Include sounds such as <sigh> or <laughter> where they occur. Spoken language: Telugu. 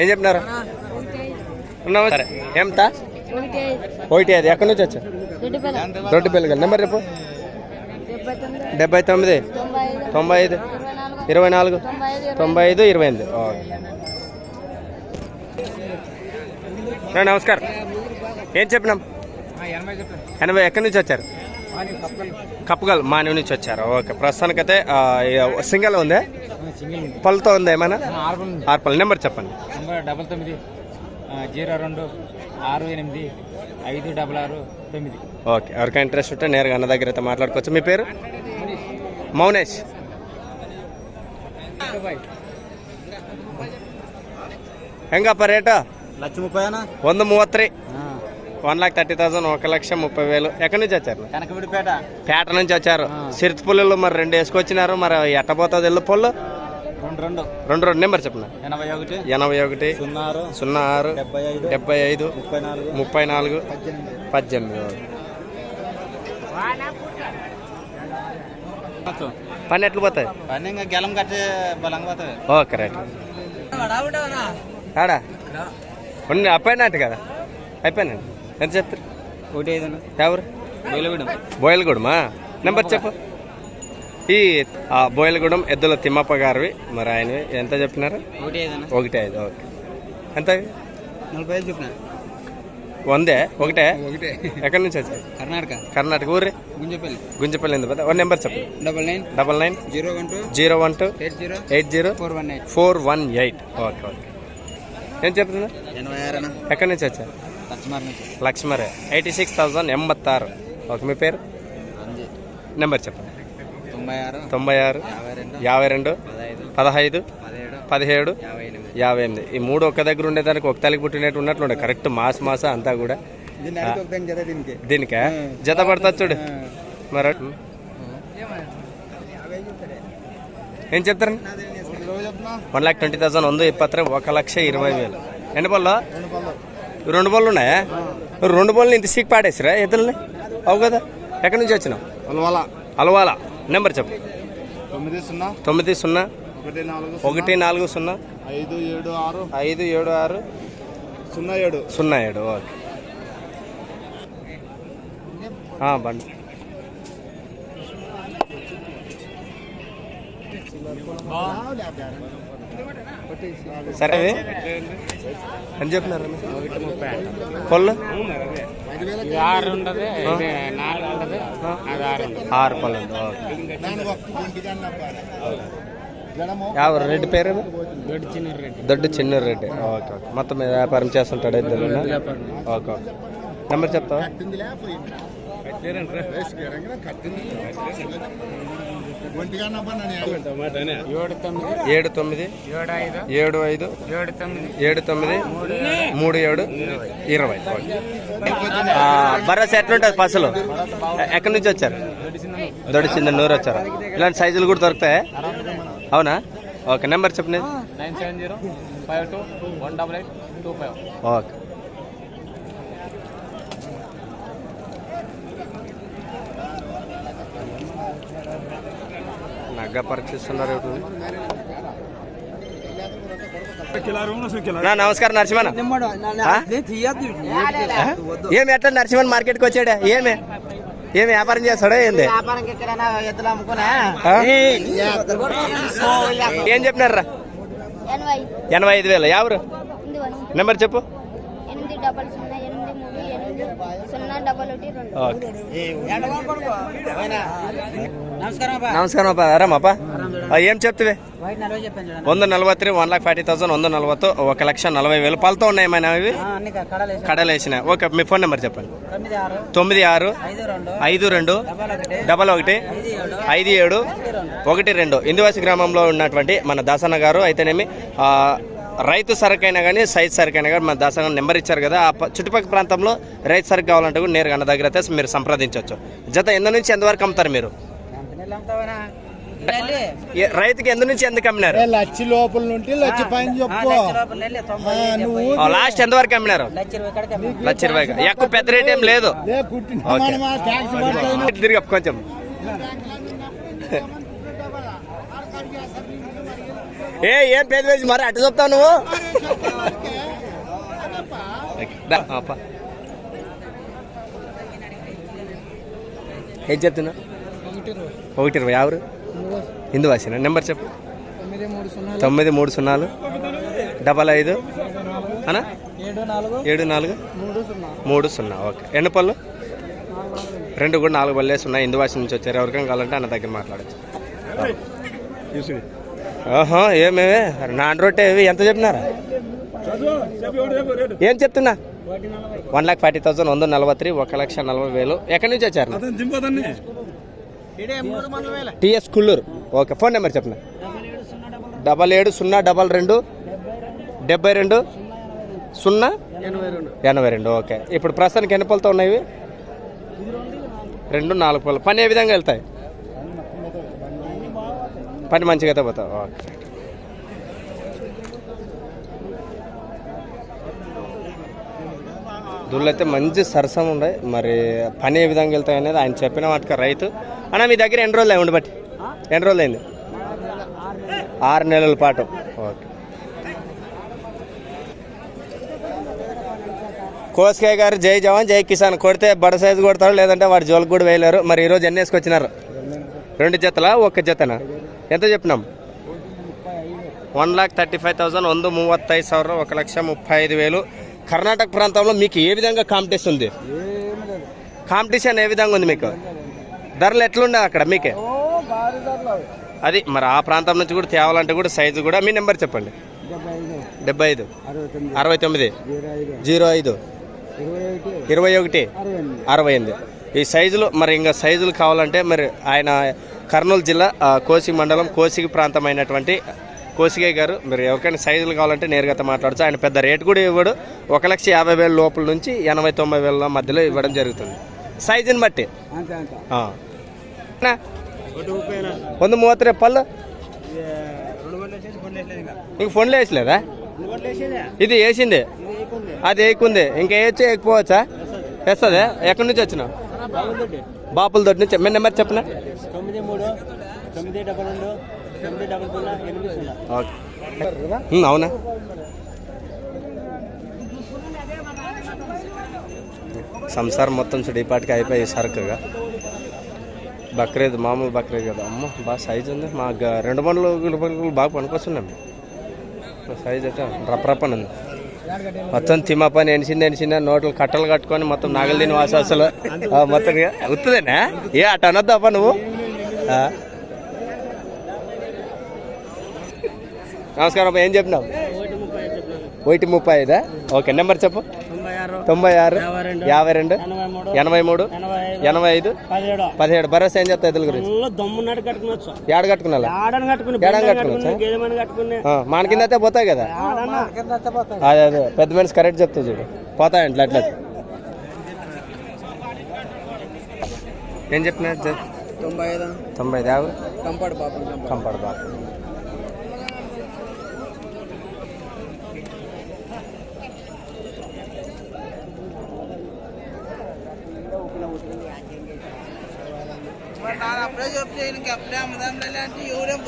ఏం చెప్పినారు? సరే. ఎంత ఒకటి అది ఎక్కడి నుంచి వచ్చా దొడ్డి పెళ్ళి నెంబర్ రేపు డెబ్బై తొమ్మిది. తొంభై ఐదు. ఇరవై నాలుగు. తొంభై ఐదు ఇరవై ఎనిమిది. నమస్కారం. ఏం చెప్పినాం? ఎనభై ఎక్కడి నుంచి వచ్చారు? కప్పగల్ మానవ నుంచి వచ్చారు ఓకే ప్రస్తుతానికైతే ఆ, ఈ సింగల్ ఉందే పళ్ళతో ఉందా ఏమైనా ఆరు నెంబర్ చెప్పండి నంబర్ డబల్ తొమ్మిది ఆ, జీరో రెండు ఆరు ఎనిమిది ఐదు డబల్ ఆరు తొమ్మిది ఓకే ఎవరికైనా ఇంట్రెస్ట్ ఉంటే నేరుగా అన్న దగ్గర అయితే మాట్లాడుకోవచ్చు మీ పేరు మౌనేష్ ಹೆಂಗಪ್ಪ ರೇಟು లక్ష ముప్పై ಒಂದು ಮೂವತ್ತು ರೀ వన్ లాక్ థర్టీ థౌసండ్ ఒక లక్ష ముప్పై వేలు. ఎక్కడి నుంచి వచ్చారు? కనకవిడిపేట. పేట నుంచి వచ్చారు. సిరితి పుల్లలు మరి రెండు వేసుకొచ్చినారు. మరి ఎట్టబోతుంది ఎల్లు పుల్లు? రెండు రెండు. రెండు రెండు. నెంబర్ చెప్పిన ఎనభై ఒకటి. ఎనభై ఒకటి. సున్నా ఆరు సున్నా ఆరు. డెబ్బై ఐదు. డెబ్బై ఐదు. ముప్పై నాలుగు. ముప్పై నాలుగు. పద్దెనిమిది. పని ఎట్లు పోతాయి? పని ఇంకా గెలం కట్టి బలంగా పోతుంది. Okay right. ఆడా ఉండి అయిపోయినట్టు కదా. అయిపోయినండి ఎంత చెప్తారు? ఒకటి ఐదు ఎవరు? బయలుగూడెం. బోయలగూడమా? నెంబర్ చెప్పు. ఈ ఆ, బోయలగూడెం ఎద్దుల తిమ్మప్ప గారివి మరి ఆయన ఎంత చెప్పినారు? ఒకటి ఐదు ఒకటి ఐదు ఓకే. ఎంత? నలభై ఐదు చెప్పిన? వందే? ఒకటే? ఒకటే. ఎక్కడి నుంచి వచ్చారు కర్ణాటక. కర్ణాటక ఊరి? గుంజపల్లి. గుంజపల్లి ఎందుకు పోతే వన్ నెంబర్ చెప్పు. Double nine. Double nine. Zero one two. Zero one two. Eight zero. Eight zero. Four one eight. Four one eight. Okay okay. ఏం చెప్తున్నా? ఎనభై ఆరు ఎక్కడి నుంచి వచ్చారు లక్ష్మార్ ఎయిటీ సిక్స్ థౌసండ్ ఎంబత్తారు ఓకే మీ పేరు? నెంబర్ చెప్పండి. తొంభై ఆరు తొంభై ఆరు యాభై రెండు పదహైదు పదిహేడు యాభై ఎనిమిది. ఈ మూడు ఒక్క దగ్గర ఉండేదానికి ఒక తల్లికి పుట్టినట్టు ఉన్నట్లుండే కరెక్ట్ మాస్ మాస అంతా కూడా. దీనికి దీనికే. జత పడుతుంది చూడు. మరి ఏం చెప్తారండి వన్ లాక్ ట్వంటీ థౌసండ్ ఉంది ఇప్పత్రే ఒక లక్ష ఇరవై వేలు. ఎన్ని పళ్ళు. రెండు పళ్ళు ఉన్నాయా? రెండు పళ్ళు ఇంత సీక్ పాడేసిరా ఎద్దుల్ని అవు కదా ఎక్కడి నుంచి వచ్చినావు? అలవాల. అలవాల. నెంబర్ చెప్పు. తొమ్మిది సున్నా. తొమ్మిది సున్నా. ఒకటి నాలుగు ఒకటి నాలుగు సున్నా. ఐదు ఏడు ఆరు. ఐదు ఏడు ఆరు. సున్నా ఏడు. సున్నా ఏడు ఓకే. బండి. సరే అని చెప్పినారు? పళ్ళు ఆరు ఆరు పళ్ళు యాభై రెడ్డి పేరు దొడ్డి చిన్న రెడ్డి దొడ్డు చిన్న రెడ్డి. Okay okay. మొత్తం మీద వ్యాపారం చేస్తుంటాడు ఇద్దరు ఓకే ఓకే. నెంబర్ చెప్తావా? ఏడు తొమ్మిది. ఏడు తొమ్మిది. ఏడు ఐదు. ఏడు తొమ్మిది. మూడు ఏడు. ఇరవై. ఆ, భరోసా ఎట్లుంటుంది పసులు? ఎక్కడి నుంచి వచ్చారు? దొడిచింది నూరు వచ్చారు? ఇలాంటి సైజులు కూడా దొరుకుతాయి? అవునా? ఓకే నెంబర్ చెప్పండి. Nine seven zero five two one double eight two five. Okay. ఇప్పుడు నా నమస్కారం నరసింహన్ ఏమి ఎట్లా నరసింహన్ మార్కెట్కి వచ్చాడా? ఏమి? ఏమి వ్యాపారం చేస్తాడా ఏంది? ఏం చెప్పినారా ఎనభై. ఐదు వేలు. ఎవరు నెంబర్ చెప్పు. నమస్కారం అప్ప ఆరామప్ప ఏం చెప్తివి? చూడండి. వంద నలభై three one lakh forty thousand వంద నలభై ఒక లక్ష నలభై వేలు. పాలతో ఉన్నాయి మన ఇవి కడలు వేసాను ఓకే మీ ఫోన్ నెంబర్ చెప్పండి. తొమ్మిది ఆరు ఐదు రెండు డబల్ ఒకటి ఐదు ఏడు ఒకటి రెండు. ఇందువాసి గ్రామంలో ఉన్నటువంటి మన దాసన్న గారు అయితేనేమి ఆ, రైతు సరుకైనా కానీ సైజ్ సరుకైనా కానీ మన దాసన్న నెంబర్ ఇచ్చారు కదా ఆ చుట్టుపక్కల ప్రాంతంలో రైతు సరుకు కావాలంటే కూడా నేరుగా అన్న దగ్గర అయితే మీరు సంప్రదించవచ్చు. జత ఎంత నుంచి ఎంతవరకు అమ్ముతారు మీరు? రైతుకి ఎందు నుంచి ఎందుకు అమ్మినారు? లచ్చి లోపల నుండి లచ్చి పైన చెప్పు. లక్ష రూపాయలు లాస్ట్ ఎంతవరకు అమ్మినారు? లక్ష ఇరవై. లక్ష ఇరవై ఎక్కువ పెద్ద రేట్ ఏం లేదు. తిరిగి కొంచెం. <laughs> <laughs> ఏ ఏం పేద వేసి మరి అటు చెప్తావు నువ్వు? ఓకే. ఏం చెప్తున్నా? ఒకటి ఇరవై. ఎవరు? హిందూ వాసిన నెంబర్ చెప్పు. తొమ్మిది మూడు సున్నాలు. డబల్ ఐదు. అనా? ఏడు నాలుగు. మూడు సున్నా. ఓకే. ఎన్ని పళ్ళు? రెండు కూడా నాలుగు పళ్ళేసి ఉన్నాయి ఇందువాసి నుంచి వచ్చారు. ఎవరికైనా కావాలంటే అన్న దగ్గర మాట్లాడచ్చు. ఆహా ఏమేమి నాన్ రొట్టె ఇవి. ఎంత చెప్పినారా? ఏం చెప్తున్నా? వన్ లాక్ ఫార్టీ థౌసండ్ వంద నలభై త్రీ ఒక లక్ష నలభై వేలు. ఎక్కడి నుంచి వచ్చారు? TS Kulluru. Okay phone number చెప్పిన? డబల్ ఏడు సున్నా డబల్ రెండు డెబ్బై రెండు సున్నా ఎనభై రెండు. ఓకే ఇప్పుడు ప్రస్తుతానికి ఎన్ని పళ్ళతో ఉన్నాయి ఇవి? రెండు నాలుగు పళ్ళు పని ఏ విధంగా వెళ్తాయి? పని మంచిగా అయితే పోతావు. ఓకే దుళ్ళు అయితే మంచి సరసం ఉండే. మరి పని ఏ విధంగా వెళ్తాయి అనేది ఆయన చెప్పిన వాటికి రైతు. అన్న మీ దగ్గర ఎన్ని రోజులు ఉండి బట్టి? ఎన్ని రోజులు అయింది? ఆరు నెలల పాటు. ఓకే. కోస్కాయ్ గారు జై జవాన్ జై కిసాన్. కొడితే బడ సైజు కొడతాడు లేదంటే వాడు జోలికి కూడా వేయలేరు. మరి ఈరోజు ఎన్ని వేసుకొచ్చినారు? రెండు జతలా? ఒక్క జతనా? ఎంత చెప్పినాం? One lakh thirty five thousand వంద ಒಂದು ఐదు ಸಾವಿರ ఒక లక్ష ముప్పై ఐదు వేలు. కర్ణాటక ప్రాంతంలో మీకు ఏ విధంగా కాంపిటీషన్ ఉంది? కాంపిటీషన్ ఏ విధంగా ఉంది మీకు? ధరలు ఎట్లుండే అక్కడ మీకే? అది మరి ఆ ప్రాంతం నుంచి కూడా తేవాలంటే కూడా సైజు కూడా మీ నెంబర్ చెప్పండి. డెబ్బై ఐదు. అరవై తొమ్మిది. జీరో ఐదు. ఇరవై ఒకటి. అరవై ఎనిమిది. ఈ సైజులు మరి ఇంకా సైజులు కావాలంటే మరి ఆయన కర్నూలు జిల్లా కోసి మండలం కోసిగి ప్రాంతమైనటువంటి కోసిగయ్య గారు. మీరు ఎవరికైనా సైజులు కావాలంటే నేరుగా మాట్లాడచ్చు. ఆయన పెద్ద రేటు కూడా ఇవ్వడు. ఒక లక్ష యాభై వేల లోపల నుంచి ఎనభై తొంభై వేల మధ్యలో ఇవ్వడం జరుగుతుంది. సైజుని బట్టి. వంద మూవత్తి రేపు పళ్ళు. ఇంక ఫోన్లు వేసలేదా ఇది వేసింది. అది వేయకుంది. ఇంకా వేయచ్చు వేయకపోవచ్చా? వేస్తుంది? ఎక్కడి నుంచి వచ్చినావు? బాపుల దొడ్డి నుంచి మీ నెంబర్ చెప్పనా? తొమ్మిది మూడు తొమ్మిది డబల్ రెండు తొమ్మిది డబల్ సున్నా ఎనిమిది సున్నా. ఓకే. అవునా? సంసారం మొత్తం చూడు ఈ పాటికి అయిపోయి సరుకుగా. బక్రీద్ మామూలు బక్రీద్ కదా. అమ్మ బాగా సైజ్ ఉంది. మా రెండు బండ్లు బాగా పనికొస్తున్నాం సైజ్ అయితే రప్పరప్పని ఉంది. మొత్తం తిమ్మ పని ఎనిసింది ఎనిసింది నోట్లు కట్టలు కట్టుకొని మొత్తం నాగలు తిని వాసాసలు ఆ, మొత్తం ఉత్తుదేనా? ఏ అట్ట అనొద్దు అప్ప నువ్వు? నమస్కారం ఏం చెప్పినావు? ఒకటి ముప్పై ఐదా? ఓకే నెంబర్ చెప్పు. తొంభై ఆరు యాభై రెండు ఎనభై మూడు ఎనభై ఐదు పదిహేడు. భరోసా ఏం చెప్తా ఎదురు గురించి? ఏడ కట్టుకున్నా మన కింద అయితే పోతాయి కదా? అదే అదే. పెద్ద మనిషి కరెక్ట్ చెప్తా చూడు. పోతాయి అట్లా. అట్లా ఏం చెప్పిన తొంభై ఐదు? తొంభై ఐదు యాభై? కంపాడు బాబు కంపడు బాగా అప్పుడే చెప్తే అప్పుడే అమ్మదాం అంటే ఎవరేం